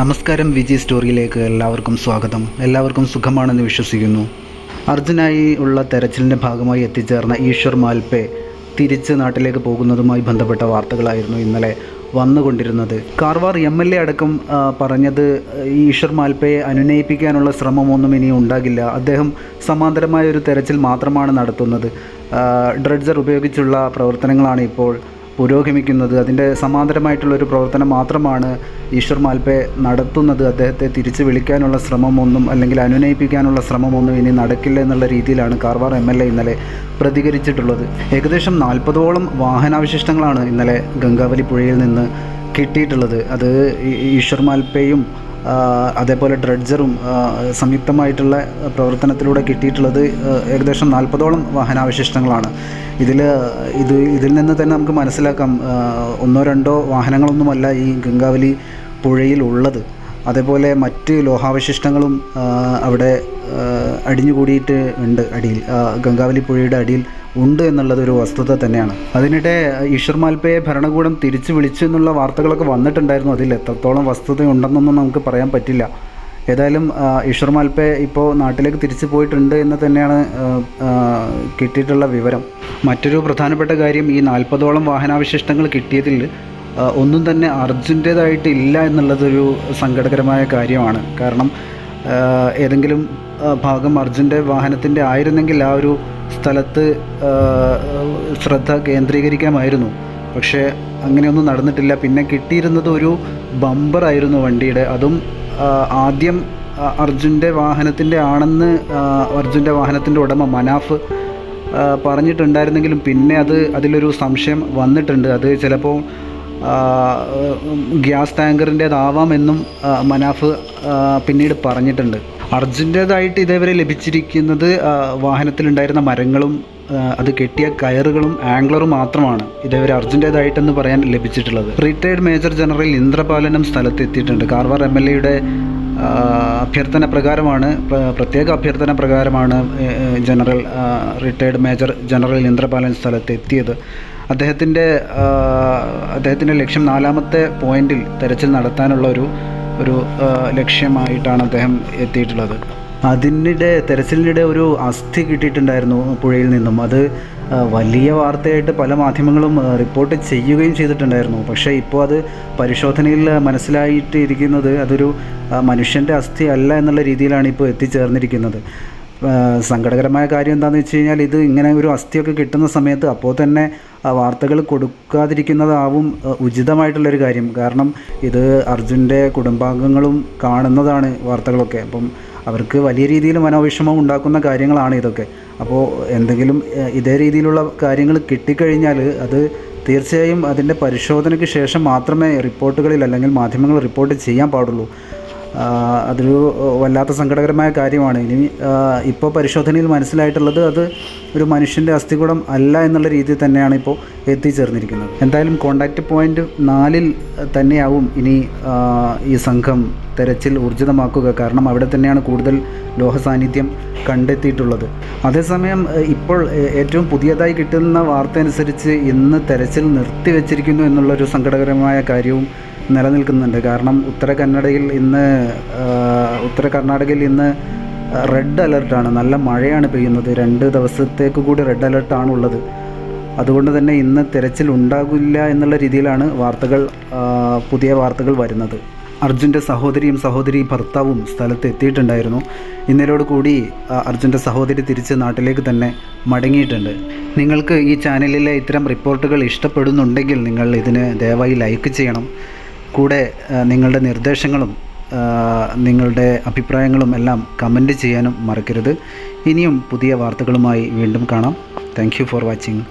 നമസ്കാരം വിജി സ്റ്റോറിയിലേക്ക് എല്ലാവർക്കും സ്വാഗതം. എല്ലാവർക്കും സുഖമാണെന്ന് വിശ്വസിക്കുന്നു. അർജുനായി ഉള്ള തെരച്ചിലിന്റെ ഭാഗമായി എത്തിച്ചേർന്ന ഈശ്വർ മാൽപേ തിരിച്ച് നാട്ടിലേക്ക് പോകുന്നതുമായി ബന്ധപ്പെട്ട വാർത്തകളായിരുന്നു ഇന്നലെ വന്നുകൊണ്ടിരുന്നത്. കാർവാർ എം എൽ എ അടക്കം പറഞ്ഞത് ഈശ്വർ മാൽപ്പയെ അനുനയിപ്പിക്കാനുള്ള ശ്രമമൊന്നും ഇനി ഉണ്ടാകില്ല. അദ്ദേഹം സമാന്തരമായ ഒരു തെരച്ചിൽ മാത്രമാണ് നടത്തുന്നത്. ഡ്രഡ്ജർ ഉപയോഗിച്ചുള്ള പ്രവർത്തനങ്ങളാണ് ഇപ്പോൾ പുരോഗമിക്കുന്നത് അതിന്റെ സമാന്തരമായിട്ടുള്ള ഒരു പ്രവർത്തനം മാത്രമാണ് ഈശ്വർ മാൽപ്പെ നടത്തുന്നത്. അദ്ദേഹത്തെ തിരിച്ചു വിളിക്കാനുള്ള ശ്രമമൊന്നും അല്ലെങ്കിൽ അനുനയിപ്പിക്കാനുള്ള ശ്രമമൊന്നും ഇനി നടക്കില്ല എന്നുള്ള രീതിയിലാണ് കാർവാർ എം എൽ എ ഇന്നലെ പ്രതികരിച്ചിട്ടുള്ളത്. ഏകദേശം നാൽപ്പതോളം വാഹനാവശിഷ്ടങ്ങളാണ് ഇന്നലെ ഗംഗാവലി പുഴയിൽ നിന്ന് കിട്ടിയിട്ടുള്ളത്. അത് ഈശ്വർ മാൽപ്പയും അതേപോലെ ഡ്രഡ്ജറും സംയുക്തമായിട്ടുള്ള പ്രവർത്തനത്തിലൂടെ കിട്ടിയിട്ടുള്ളത് ഏകദേശം നാൽപ്പതോളം വാഹനാവശിഷ്ടങ്ങളാണ്. ഇതിൽ ഇത് ഇതിൽ നിന്ന് തന്നെ നമുക്ക് മനസ്സിലാക്കാം ഒന്നോ രണ്ടോ വാഹനങ്ങളൊന്നുമല്ല ഈ ഗംഗാവലി പുഴയിൽ ഉള്ളത്. അതേപോലെ മറ്റ് ലോഹാവശിഷ്ടങ്ങളും അവിടെ അടിഞ്ഞുകൂടിയിട്ട് ഉണ്ട് അടിയിൽ ഗംഗാവലി പുഴയുടെ അടിയിൽ ഉണ്ട് എന്നുള്ളത് ഒരു വസ്തുത തന്നെയാണ്. അതിനിടെ ഈശ്വർ മാൽപ്പയെ ഭരണകൂടം തിരിച്ചു വിളിച്ചു എന്നുള്ള വാർത്തകളൊക്കെ വന്നിട്ടുണ്ടായിരുന്നു. അതിൽ എത്രത്തോളം വസ്തുതയുണ്ടെന്നൊന്നും നമുക്ക് പറയാൻ പറ്റില്ല. ഏതായാലും ഈശ്വർമാൽപ്പയെ ഈശ്വർ മാൽപ്പെ ഇപ്പോൾ നാട്ടിലേക്ക് തിരിച്ചു പോയിട്ടുണ്ട് എന്ന് തന്നെയാണ് കിട്ടിയിട്ടുള്ള വിവരം. മറ്റൊരു പ്രധാനപ്പെട്ട കാര്യം ഈ നാൽപ്പതോളം വാഹനാവശിഷ്ടങ്ങൾ കിട്ടിയതിൽ ഒന്നും തന്നെ അർജുന്റേതായിട്ട് ഇല്ല എന്നുള്ളതൊരു സങ്കടകരമായ കാര്യമാണ്. കാരണം ഏതെങ്കിലും ഭാഗം അർജുന്റെ വാഹനത്തിന്റെ ആയിരുന്നെങ്കിൽ ആ ഒരു സ്ഥലത്ത് ശ്രദ്ധ കേന്ദ്രീകരിക്കാമായിരുന്നു. പക്ഷേ അങ്ങനെയൊന്നും നടന്നിട്ടില്ല. പിന്നെ കിട്ടിയിരുന്നത് ഒരു ബമ്പറായിരുന്നു വണ്ടിയുടെ. അതും ആദ്യം അർജുന്റെ വാഹനത്തിന്റെ ആണെന്ന് അർജുന്റെ വാഹനത്തിന്റെ ഉടമ മനാഫ് പറഞ്ഞിട്ടുണ്ടായിരുന്നെങ്കിലും പിന്നെ അത് അതിലൊരു സംശയം വന്നിട്ടുണ്ട്. അത് ചിലപ്പോൾ ഗ്യാസ് ടാങ്കറിന്റേതാവാം എന്നും മനാഫ് പിന്നീട് പറഞ്ഞിട്ടുണ്ട്. അർജുന്റേതായിട്ട് ഇതേവരെ ലഭിച്ചിരിക്കുന്നത് വാഹനത്തിലുണ്ടായിരുന്ന മരങ്ങളും അത് കെട്ടിയ കയറുകളും ആംഗ്ലറും മാത്രമാണ് ഇതേവരെ അർജുന്റേതായിട്ടെന്ന് പറയാൻ ലഭിച്ചിട്ടുള്ളത്. റിട്ടയർഡ് മേജർ ജനറൽ ഇന്ദ്രപാലനം സ്ഥലത്ത് എത്തിയിട്ടുണ്ട് കാർവാർ എം എൽ എയുടെ അഭ്യർത്ഥന പ്രകാരമാണ് പ്രത്യേക അഭ്യർത്ഥന പ്രകാരമാണ് general retired major general Indrapalan സ്ഥലത്ത് എത്തിയത് അദ്ദേഹത്തിന്റെ അദ്ദേഹത്തിന്റെ ലക്ഷ്യം നാലാമത്തെ പോയിന്റിൽ തെരച്ചിൽ നടത്താനുള്ള ഒരു ഒരു ലക്ഷ്യമായിട്ടാണ് അദ്ദേഹം എത്തിയിട്ടുള്ളത്. അതിനിടെ തെരച്ചിലിനിടെ ഒരു അസ്ഥി കിട്ടിയിട്ടുണ്ടായിരുന്നു പുഴയിൽ നിന്നും. അത് വലിയ വാർത്തയായിട്ട് പല മാധ്യമങ്ങളും റിപ്പോർട്ട് ചെയ്യുകയും ചെയ്തിട്ടുണ്ടായിരുന്നു. പക്ഷേ ഇപ്പോൾ അത് പരിശോധനയിൽ മനസ്സിലായിട്ട് ഇരിക്കുന്നത് അതൊരു മനുഷ്യന്റെ അസ്ഥി അല്ല എന്നുള്ള രീതിയിലാണ് ഇപ്പോൾ എത്തിച്ചേർന്നിരിക്കുന്നത്. സങ്കടകരമായ കാര്യം എന്താണെന്ന് വെച്ച് കഴിഞ്ഞാൽ ഇത് ഇങ്ങനെ ഒരു അസ്ഥിയൊക്കെ കിട്ടുന്ന സമയത്ത് അപ്പോൾ തന്നെ വാർത്തകൾ കൊടുക്കാതിരിക്കുന്നതാവും ഉചിതമായിട്ടുള്ളൊരു കാര്യം. കാരണം ഇത് അർജുന്റെ കുടുംബാംഗങ്ങളും കാണുന്നതാണ് വാർത്തകളൊക്കെ. അപ്പം അവർക്ക് വലിയ രീതിയിൽ മനോവിഷമം ഉണ്ടാക്കുന്ന കാര്യങ്ങളാണ് ഇതൊക്കെ. അപ്പോൾ എന്തെങ്കിലും ഇതേ രീതിയിലുള്ള കാര്യങ്ങൾ കിട്ടിക്കഴിഞ്ഞാൽ അത് തീർച്ചയായും അതിന്റെ പരിശോധനയ്ക്ക് ശേഷം മാത്രമേ റിപ്പോർട്ടുകളിൽ അല്ലെങ്കിൽ മാധ്യമങ്ങൾ റിപ്പോർട്ട് ചെയ്യാൻ പാടുള്ളൂ. അതൊരു വല്ലാത്ത സങ്കടകരമായ കാര്യമാണ്. ഇനി ഇപ്പോൾ പരിശോധനയിൽ മനസ്സിലായിട്ടുള്ളത് അത് ഒരു മനുഷ്യന്റെ അസ്ഥികൂടം അല്ല എന്നുള്ള രീതിയിൽ തന്നെയാണ് ഇപ്പോൾ എത്തിച്ചേർന്നിരിക്കുന്നത്. എന്തായാലും കോണ്ടാക്റ്റ് പോയിന്റ് നാലിൽ തന്നെയാവും ഇനി ഈ സംഘം തെരച്ചിൽ ഊർജിതമാക്കുക. കാരണം അവിടെ തന്നെയാണ് കൂടുതൽ ലോഹ സാന്നിധ്യം കണ്ടെത്തിയിട്ടുള്ളത്. അതേസമയം ഇപ്പോൾ ഏറ്റവും പുതിയതായി കിട്ടുന്ന വാർത്ത അനുസരിച്ച് ഇന്ന് തെരച്ചിൽ നിർത്തിവെച്ചിരിക്കുന്നു എന്നുള്ളൊരു സങ്കടകരമായ കാര്യവും നിലനിൽക്കുന്നുണ്ട്. കാരണം ഉത്തര കന്നഡയിൽ ഇന്ന് ഉത്തര കർണാടകയിൽ ഇന്ന് റെഡ് അലർട്ടാണ് നല്ല മഴയാണ് പെയ്യുന്നത്. രണ്ട് ദിവസത്തേക്ക് കൂടി റെഡ് അലർട്ടാണ് ഉള്ളത്. അതുകൊണ്ട് തന്നെ ഇന്ന് തിരച്ചിൽ ഉണ്ടാകില്ല എന്നുള്ള രീതിയിലാണ് വാർത്തകൾ പുതിയ വാർത്തകൾ വരുന്നത്. അർജുന്റെ സഹോദരിയും സഹോദരി ഭർത്താവും സ്ഥലത്ത് എത്തിയിട്ടുണ്ടായിരുന്നു. ഇന്നലോട് കൂടി അർജുന്റെ സഹോദരി തിരിച്ച് നാട്ടിലേക്ക് തന്നെ മടങ്ങിയിട്ടുണ്ട്. നിങ്ങൾക്ക് ഈ ചാനലിലെ ഇത്തരം റിപ്പോർട്ടുകൾ ഇഷ്ടപ്പെടുന്നുണ്ടെങ്കിൽ നിങ്ങൾ ഇതിന് ദയവായി ലൈക്ക് ചെയ്യണം. കൂടെ നിങ്ങളുടെ നിർദ്ദേശങ്ങളും നിങ്ങളുടെ അഭിപ്രായങ്ങളും എല്ലാം കമന്റ് ചെയ്യാനും മറക്കരുത്. ഇനിയും പുതിയ വാർത്തകളുമായി വീണ്ടും കാണാം. Thank for watching.